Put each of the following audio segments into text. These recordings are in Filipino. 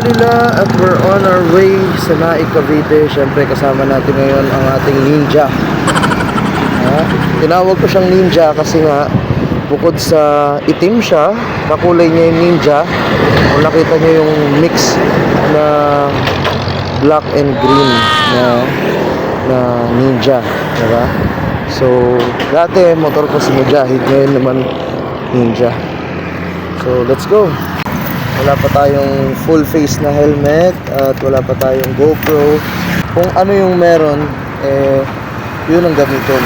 Alhamdulillah at we're on our way sa Naik Cavite. Siyempre kasama natin ngayon ang ating ninja. Ha? Tinawag ko siyang ninja kasi nga bukod sa itim siya, kakulay niya yung ninja. Kung nakita niyo yung mix na black and green na na ninja, diba? So, dati motor ko si Mujahid, ngayon naman ninja. So, let's go. Wala pa tayong full face na helmet at wala pa tayong GoPro. Kung ano yung meron, eh, yun ang gamitin.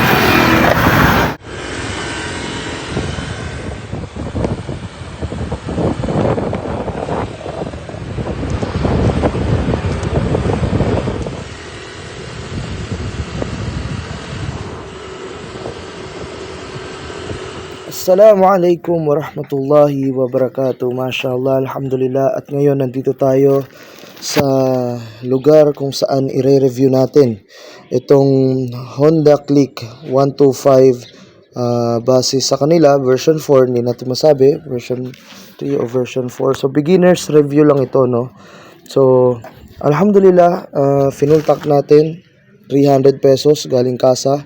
Assalamualaikum warahmatullahi wabarakatuh. Mashallah, alhamdulillah. At ngayon nandito tayo sa lugar kung saan ire-review natin itong Honda Click 125 ah, base sa kanila version 4 hindi natin masabi version 3 o version 4 so beginners review lang ito no so alhamdulillah uh, finultak natin 300 pesos galing kasa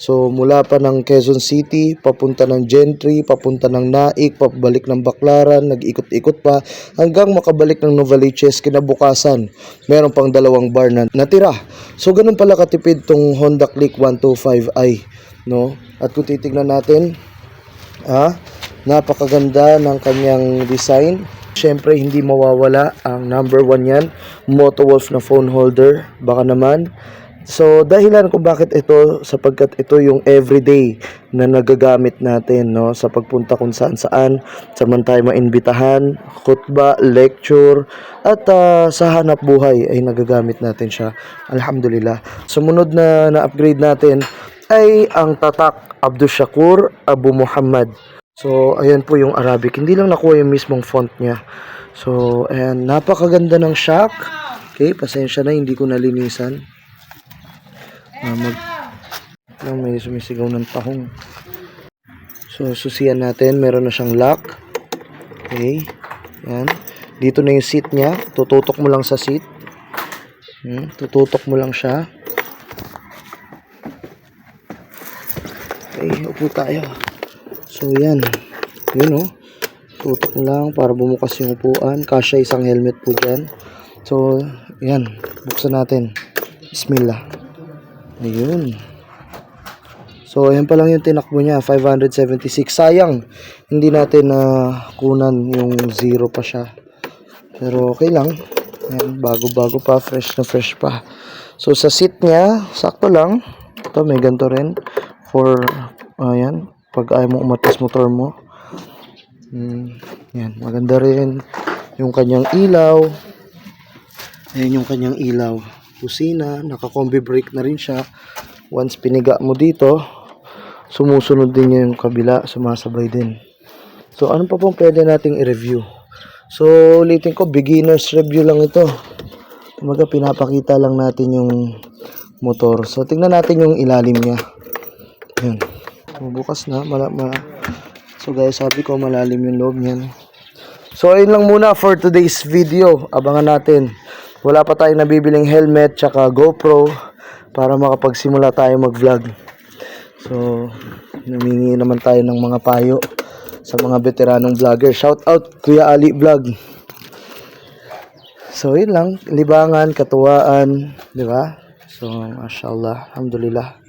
So mula pa ng Quezon City, papunta ng Gentry, papunta ng Naik, pabalik ng Baclaran, nag-ikot-ikot pa hanggang makabalik ng Novaliches kinabukasan. Meron pang dalawang bar na natira. So ganun pala katipid tong Honda Click 125i, no? At kung titignan natin, ah, napakaganda ng kanyang design. Siyempre, hindi mawawala ang number one yan, Moto Wolf na phone holder. Baka naman, So, dahilan kung bakit ito, sapagkat ito yung everyday na nagagamit natin, no? Sa pagpunta kung saan saan, sa man tayo maimbitahan, khutba, lecture, at ah, sa hanap buhay ay nagagamit natin siya. Alhamdulillah. Sumunod na na-upgrade natin ay ang tatak Abdul Shakur Abu Muhammad. So, ayan po yung Arabic. Hindi lang nakuha yung mismong font niya. So, ayan, napakaganda ng shock. Okay, pasensya na, hindi ko nalinisan. Ah, mag ah, may sumisigaw ng tahong. So, susiyan natin. Meron na siyang lock. Okay. Yan. Dito na yung seat niya. Tututok mo lang sa seat. Hmm, tututok mo lang siya. Okay, upo tayo. So, yan. Yun, oh. Tutok lang para bumukas yung upuan. Kasya isang helmet po dyan. So, yan. Buksan natin. Bismillah. Ayun. So, ayan pa lang yung tinakbo niya, 576. Sayang, hindi natin na kunan yung zero pa siya. Pero okay lang. Ayan, bago-bago pa, fresh na fresh pa. So, sa seat niya, sakto lang. Ito, may ganito rin. For, ayan, pag ayaw mo umatis motor mo. Hmm, yan, maganda rin. Yung kanyang ilaw. Ayan yung kanyang ilaw kusina, naka-combi brake na rin siya. Once piniga mo dito, sumusunod din niya yung kabila, sumasabay din. So, ano pa pong pwede nating i-review? So, ulitin ko, beginner's review lang ito. Kumaga, pinapakita lang natin yung motor. So, tingnan natin yung ilalim niya. Yun. Bukas na. Mala, mala. So, guys, sabi ko, malalim yung loob niyan. So, ayun lang muna for today's video. Abangan natin. Wala pa tayong nabibiling helmet tsaka GoPro para makapagsimula tayo mag-vlog. So, namingi naman tayo ng mga payo sa mga veteranong vlogger. Shout out Kuya Ali Vlog. So, yun lang. Libangan, katuwaan, di ba? So, mashallah, alhamdulillah.